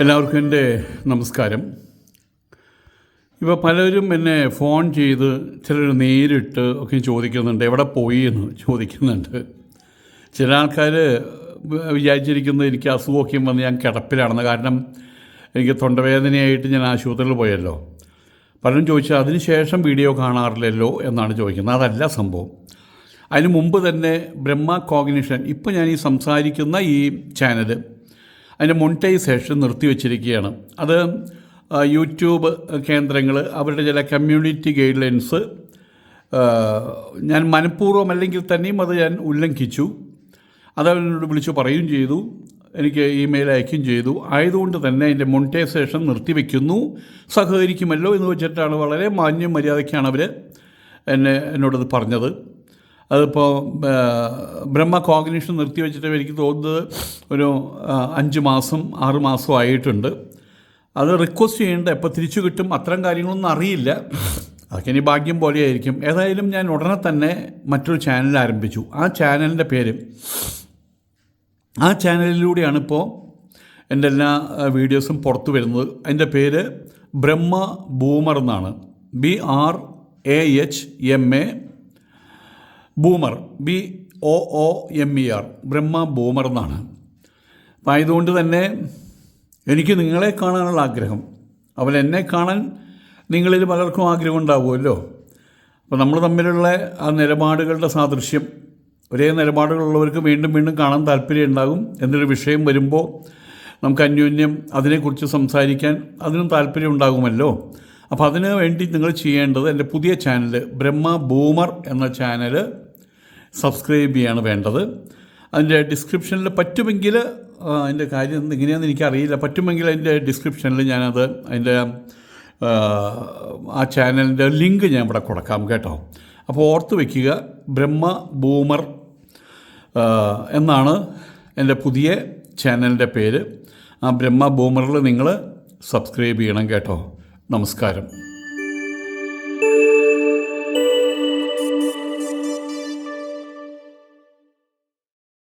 എല്ലാവർക്കും എന്റെ നമസ്കാരം. ഇപ്പോൾ പലരും എന്നെ ഫോൺ ചെയ്ത് ചിലർ നേരിട്ട് ഒക്കെ ചോദിക്കുന്നുണ്ട് എവിടെ പോയി എന്ന് ചോദിക്കുന്നുണ്ട്. ചില ആൾക്കാർ വിചാരിച്ചിരിക്കുന്നത് എനിക്ക് അസുഖമൊക്കെയും വന്ന് ഞാൻ കിടപ്പിലാണെന്ന് കാരണം എനിക്ക് തൊണ്ടവേദനയായിട്ട് ഞാൻ ആശുപത്രിയിൽ പോയല്ലോ. പലരും ചോദിച്ചാൽ അതിന് ശേഷം വീഡിയോ കാണാറില്ലല്ലോ? എന്നാണ് ചോദിക്കുന്നത്. അതല്ല സംഭവം. അതിന് മുമ്പ് തന്നെ ബ്രഹ്മ കോഗ്നിഷൻ ഇപ്പോൾ ഞാൻ ഈ സംസാരിക്കുന്ന ഈ ചാനൽ അതിന്റെ മോണിറ്റൈസേഷൻ നിർത്തിവെച്ചിരിക്കുകയാണ്. അത് യൂട്യൂബ് കേന്ദ്രങ്ങൾ അവരുടെ ചില കമ്മ്യൂണിറ്റി ഗൈഡ് ലൈൻസ് ഞാൻ മനഃപൂർവം അല്ലെങ്കിൽ തന്നെയും അത് ഞാൻ ഉല്ലംഘിച്ചു. അതവനോട് വിളിച്ചു പറയുകയും ചെയ്തു. എനിക്ക് ഇമെയിൽ അയക്കുകയും ചെയ്തു. ആയതുകൊണ്ട് തന്നെ അതിന്റെ മോണിറ്റൈസേഷൻ നിർത്തിവെക്കുന്നു. സഹകരിക്കുമല്ലോ എന്ന് വെച്ചിട്ടാണ് വളരെ മാന്യം മര്യാദയ്ക്കാണ് അവർ എന്നെ എന്നോടത് പറഞ്ഞത്. അതിപ്പോൾ ബ്രഹ്മ കോഗ്നിഷൻ നിർത്തിവെച്ചിട്ട് എനിക്ക് തോന്നുന്നത് ഒരു അഞ്ച് മാസം ആറ് മാസം ആയിട്ടുണ്ട്. അത് റിക്വസ്റ്റ് ചെയ്യേണ്ട എപ്പോൾ തിരിച്ചു കിട്ടും അത്തരം കാര്യങ്ങളൊന്നും അറിയില്ല. അതൊക്കെ ഇനി ഭാഗ്യം പോലെയായിരിക്കും. ഏതായാലും ഞാൻ ഉടനെ തന്നെ മറ്റൊരു ചാനൽ ആരംഭിച്ചു. ആ ചാനലിന്റെ പേര് ആ ചാനലിലൂടെയാണ് ഇപ്പോൾ എന്റെ എല്ലാ വീഡിയോസും പുറത്തു വരുന്നത്. അതിന്റെ പേര് ബ്രഹ്മ ബൂമർ എന്നാണ്. B R A H M A boomer B O O M E R Brahma boomer എന്നാണ്. അപ്പം ആയതുകൊണ്ട് തന്നെ എനിക്ക് നിങ്ങളെ കാണാനുള്ള ആഗ്രഹം. അവൻ എന്നെ കാണാൻ നിങ്ങളിൽ പലർക്കും ആഗ്രഹം ഉണ്ടാവുമല്ലോ. അപ്പോൾ നമ്മൾ തമ്മിലുള്ള ആ നിലപാടുകളുടെ സാദൃശ്യം ഒരേ നിലപാടുകളുള്ളവർക്ക് വീണ്ടും വീണ്ടും കാണാൻ താല്പര്യം ഉണ്ടാകും എന്നൊരു വിഷയം വരുമ്പോൾ നമുക്ക് അന്യോന്യം അതിനെക്കുറിച്ച് സംസാരിക്കാൻ അതിനും താല്പര്യം ഉണ്ടാകുമല്ലോ. അപ്പോൾ അതിന് വേണ്ടി നിങ്ങൾ ചെയ്യേണ്ടത് എന്റെ പുതിയ ചാനൽ ബ്രഹ്മ ബൂമർ എന്ന ചാനൽ സബ്സ്ക്രൈബ് ചെയ്യാണ് വേണ്ടത്. അതിന്റെ ഡിസ്ക്രിപ്ഷനിൽ പറ്റുമെങ്കിൽ അതിന്റെ കാര്യം എങ്ങനെയാണെന്ന് എനിക്കറിയില്ല. പറ്റുമെങ്കിൽ അതിന്റെ ഡിസ്ക്രിപ്ഷനിൽ ഞാനത് അതിന്റെ ആ ചാനലിന്റെ ലിങ്ക് ഞാൻ ഇവിടെ കൊടുക്കാം കേട്ടോ. അപ്പോൾ ഓർത്ത് വയ്ക്കുക ബ്രഹ്മ ബൂമർ എന്നാണ് എന്റെ പുതിയ ചാനലിന്റെ പേര്. ആ ബ്രഹ്മ ബൂമറിൽ നിങ്ങൾ സബ്സ്ക്രൈബ് ചെയ്യണം കേട്ടോ. നമസ്കാരം.